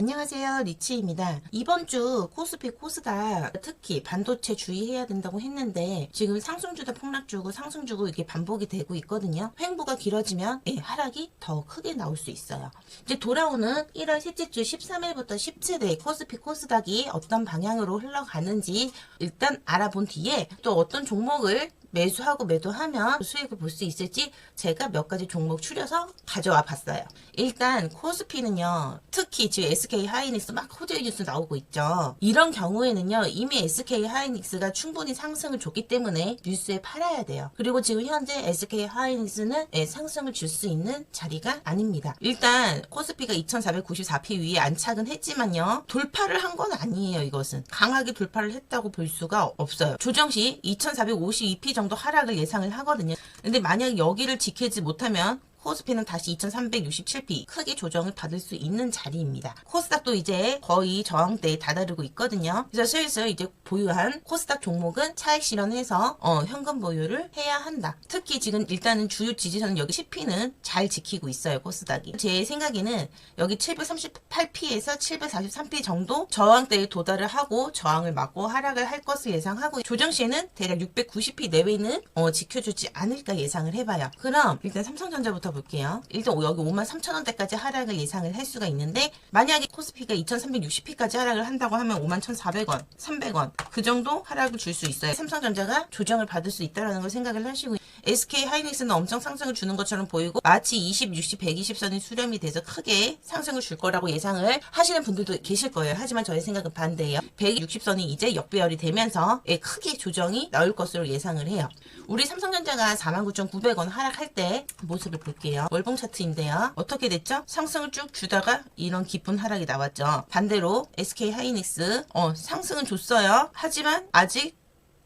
안녕하세요. 리치입니다. 이번 주 코스피 코스닥 특히 반도체 주의해야 된다고 했는데 지금 상승주다 폭락주고 상승주고 이게 반복이 되고 있거든요. 횡보가 길어지면 예, 하락이 더 크게 나올 수 있어요. 이제 돌아오는 1월 셋째 주 13일부터 17일 코스피 코스닥이 어떤 방향으로 흘러가는지 일단 알아본 뒤에 또 어떤 종목을 매수하고 매도하면 수익을 볼 수 있을지 제가 몇 가지 종목 추려서 가져와 봤어요. 일단 코스피는요. 특히 지금 SK 하이닉스 막 호재 뉴스 나오고 있죠. 이런 경우에는요. 이미 SK 하이닉스가 충분히 상승을 줬기 때문에 뉴스에 팔아야 돼요. 그리고 지금 현재 SK 하이닉스는 예, 상승을 줄 수 있는 자리가 아닙니다. 일단 코스피가 2494p 위에 안착은 했지만요. 돌파를 한 건 아니에요. 이것은 강하게 돌파를 했다고 볼 수가 없어요. 조정 시 2452p 정도 하락을 예상을 하거든요. 근데 만약 여기를 지키지 못하면 코스피는 다시 2367p 크게 조정을 받을 수 있는 자리입니다. 코스닥도 이제 거의 저항대에 다다르고 있거든요. 그래서 슬슬 이제 보유한 코스닥 종목은 차익 실현해서 어, 현금 보유를 해야 한다. 특히 지금 일단은 주요 지지선 여기 10p는 잘 지키고 있어요. 코스닥이. 제 생각에는 여기 738p에서 743p 정도 저항대에 도달을 하고 저항을 막고 하락을 할 것을 예상하고 조정 시에는 대략 690p 내외는 어, 지켜주지 않을까 예상을 해봐요. 그럼 일단 삼성전자부터 볼게요. 일단 여기 5만 3천 원대까지 하락을 예상을 할 수가 있는데 만약에 코스피가 2,360p까지 하락을 한다고 하면 5만 1,400원, 300원 그 정도 하락을 줄 수 있어요. 삼성전자가 조정을 받을 수 있다라는 걸 생각을 하시고 SK 하이닉스는 엄청 상승을 주는 것처럼 보이고 마치 20, 60, 120선이 수렴이 돼서 크게 상승을 줄 거라고 예상을 하시는 분들도 계실 거예요. 하지만 저의 생각은 반대예요. 160선이 이제 역배열이 되면서 예, 크게 조정이 나올 것으로 예상을 해요. 우리 삼성전자가 49,900원 하락할 때 모습을 볼게요. 월봉 차트인데요. 어떻게 됐죠? 상승을 쭉 주다가 이런 깊은 하락이 나왔죠. 반대로 SK 하이닉스 어, 상승은 줬어요. 하지만 아직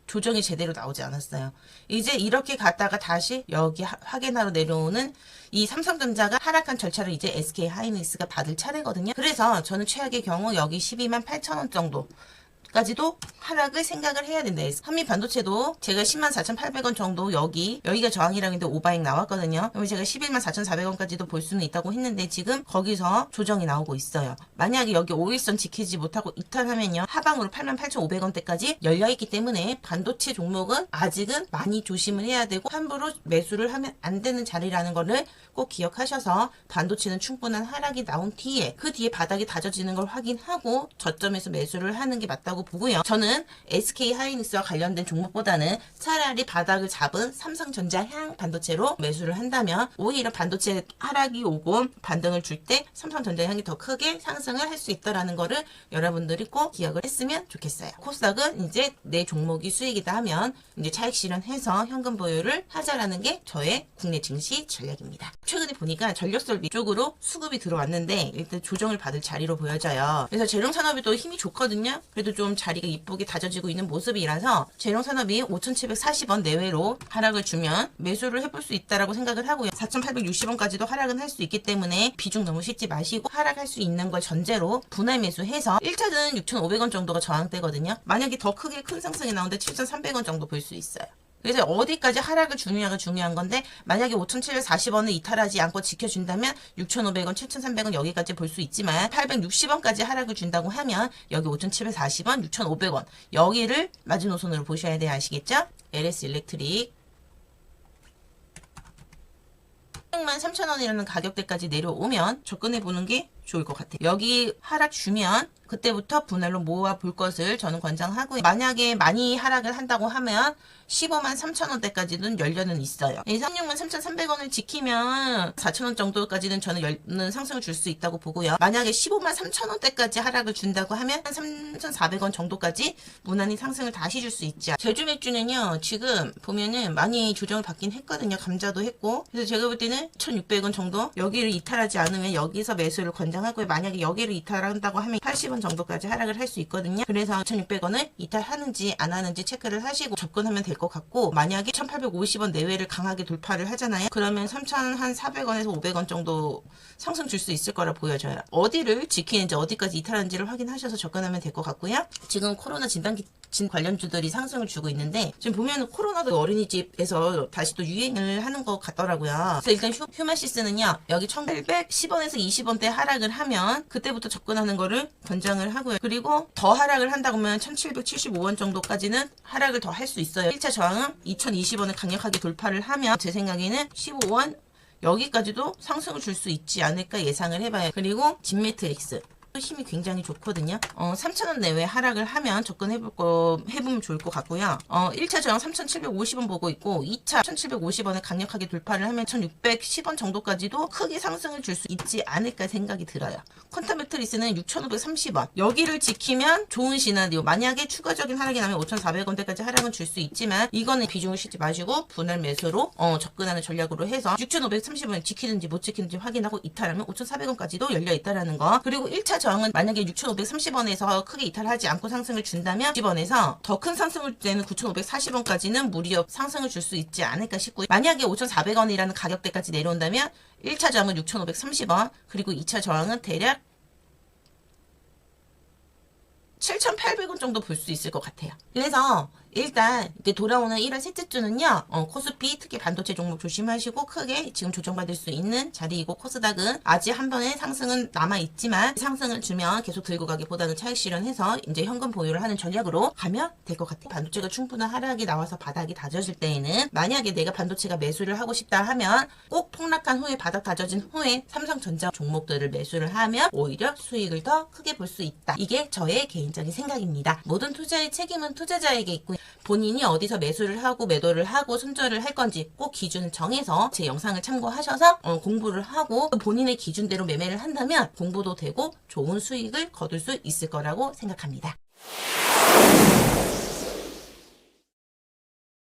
조정이 제대로 나오지 않았어요. 이제 이렇게 갔다가 다시 여기 하- 확인하러 내려오는 이 삼성전자가 하락한 절차를 이제 SK 하이닉스가 받을 차례거든요. 그래서 저는 최악의 경우 여기 12만 8천 원 정도 까지도 하락을 생각을 해야 된다. 한미 반도체도 제가 10만 4,800원 정도 여기 여기가 저항이라고 했는데 오바익 나왔거든요. 그럼 제가 11만 4,400원까지도 볼 수는 있다고 했는데 지금 거기서 조정이 나오고 있어요. 만약에 여기 5일선 지키지 못하고 이탈하면요 하방으로 8만 8,500원대까지 열려 있기 때문에 반도체 종목은 아직은 많이 조심을 해야 되고 함부로 매수를 하면 안 되는 자리라는 거를 꼭 기억하셔서 반도체는 충분한 하락이 나온 뒤에 그 뒤에 바닥이 다져지는 걸 확인하고 저점에서 매수를 하는 게 맞다고 보고요. 저는 SK 하이닉스와 관련된 종목보다는 차라리 바닥을 잡은 삼성전자 향 반도체로 매수를 한다면 오히려 반도체 하락이 오고 반등을 줄 때 삼성전자 향이 더 크게 상승을 할 수 있다라는 거를 여러분들이 꼭 기억을 했으면 좋겠어요. 코스닥은 이제 내 종목이 수익이다 하면 이제 차익 실현해서 현금 보유를 하자라는 게 저의 국내 증시 전략입니다. 최근에 보니까 전력설비 쪽으로 수급이 들어왔는데 일단 조정을 받을 자리로 보여져요. 그래서 재룡산업이 또 힘이 좋거든요. 그래도 좀 자리가 이쁘게 다져지고 있는 모습이라서 재룡산업이 5,740원 내외로 하락을 주면 매수를 해볼 수 있다라고 생각을 하고요. 4,860원까지도 하락은 할 수 있기 때문에 비중 너무 싣지 마시고 하락할 수 있는 걸 전제로 분할 매수해서 1차는 6,500원 정도가 저항대거든요. 만약에 더 크게 큰 상승이 나오는데 7,300원 정도 볼 수 있어요. 그래서 어디까지 하락을 주느냐가 중요한 건데 만약에 5,740원을 이탈하지 않고 지켜준다면 6,500원, 7,300원 여기까지 볼 수 있지만 860원까지 하락을 준다고 하면 여기 5,740원, 6,500원 여기를 마지노선으로 보셔야 돼요. 아시겠죠? LS 일렉트릭 6만 3천 원이라는 가격대까지 내려오면 접근해 보는 게 좋을 것 같아요. 여기 하락 주면 그때부터 분할로 모아 볼 것을 저는 권장하고요. 만약에 많이 하락을 한다고 하면 15만 3천 원대까지는 열려는 있어요. 이 36만 3,300원을 지키면 4천 원 정도까지는 저는 열는 상승을 줄 수 있다고 보고요. 만약에 15만 3천 원대까지 하락을 준다고 하면 한 3,400원 정도까지 무난히 상승을 다시 줄 수 있죠. 제주 맥주는요. 지금 보면은 많이 조정을 받긴 했거든요. 감자도 했고. 그래서 제가 볼 때는 1,600원 정도 여기를 이탈하지 않으면 여기서 매수를 권장하고요. 만약에 여기를 이탈한다고 하면 80원 2,680원 정도까지 하락을 할 수 있거든요. 그래서 2,600원을 이탈하는지 안 하는지 체크를 하시고 접근하면 될 것 같고 만약에 1,850원 내외를 강하게 돌파를 하잖아요. 그러면 3,400원에서 500원 정도 상승 줄 수 있을 거라 보여져요. 어디를 지키는지 어디까지 이탈하는지를 확인하셔서 접근하면 될 것 같고요. 지금 코로나 진단 기 진 관련주들이 상승을 주고 있는데 지금 보면 코로나도 어린이집에서 다시 또 유행을 하는 것 같더라고요. 그래서 일단 휴, 휴마시스는요 여기 1,810원에서 20원대 하락을 하면 그때부터 접근하는 거를 권장 을 하고요. 그리고 더 하락을 한다고 하면 1,775원 정도까지는 하락을 더 할 수 있어요. 1차 저항은 2,020원을 강력하게 돌파를 하면 제 생각에는 15원 여기까지도 상승을 줄 수 있지 않을까 예상을 해봐요. 그리고 진매트릭스. 힘이 굉장히 좋거든요. 어, 3,000원 내외 하락을 하면 접근해볼 거, 해보면 좋을 것 같고요. 어, 1차 저항 3,750원 보고 있고, 2차 1,750원을 강력하게 돌파를 하면 1,610원 정도까지도 크게 상승을 줄 수 있지 않을까 생각이 들어요. 퀀텀 매트리스는 6,530원. 여기를 지키면 좋은 시나리오. 만약에 추가적인 하락이 나면 5,400원대까지 하락은 줄 수 있지만, 이거는 비중을 싣지 마시고, 분할 매수로, 어, 접근하는 전략으로 해서 6,530원 지키는지 못 지키는지 확인하고 이탈하면 5,400원까지도 열려 있다라는 거. 그리고 1차 저항은 만약에 6,530원에서 크게 이탈하지 않고 상승을 준다면 10원에서 더 큰 상승을 되는 9,540원까지는 무리업 상승을 줄 수 있지 않을까 싶고요. 만약에 5,400원이라는 가격대까지 내려온다면 1차 저항은 6,530원 그리고 2차 저항은 대략 7,800원 정도 볼 수 있을 것 같아요. 그래서 일단 이제 돌아오는 1월 셋째 주는요. 어, 코스피 특히 반도체 종목 조심하시고 크게 지금 조정받을 수 있는 자리이고 코스닥은 아직 한 번의 상승은 남아 있지만 상승을 주면 계속 들고 가기보다는 차익 실현해서 이제 현금 보유를 하는 전략으로 가면 될 것 같아요. 반도체가 충분한 하락이 나와서 바닥이 다져질 때에는 만약에 내가 반도체가 매수를 하고 싶다 하면 꼭 폭락한 후에 바닥 다져진 후에 삼성전자 종목들을 매수를 하면 오히려 수익을 더 크게 볼 수 있다. 이게 저의 개인적인 생각입니다. 모든 투자의 책임은 투자자에게 있고 본인이 어디서 매수를 하고 매도를 하고 손절을 할 건지 꼭 기준을 정해서 제 영상을 참고하셔서 어, 공부를 하고 본인의 기준대로 매매를 한다면 공부도 되고 좋은 수익을 거둘 수 있을 거라고 생각합니다.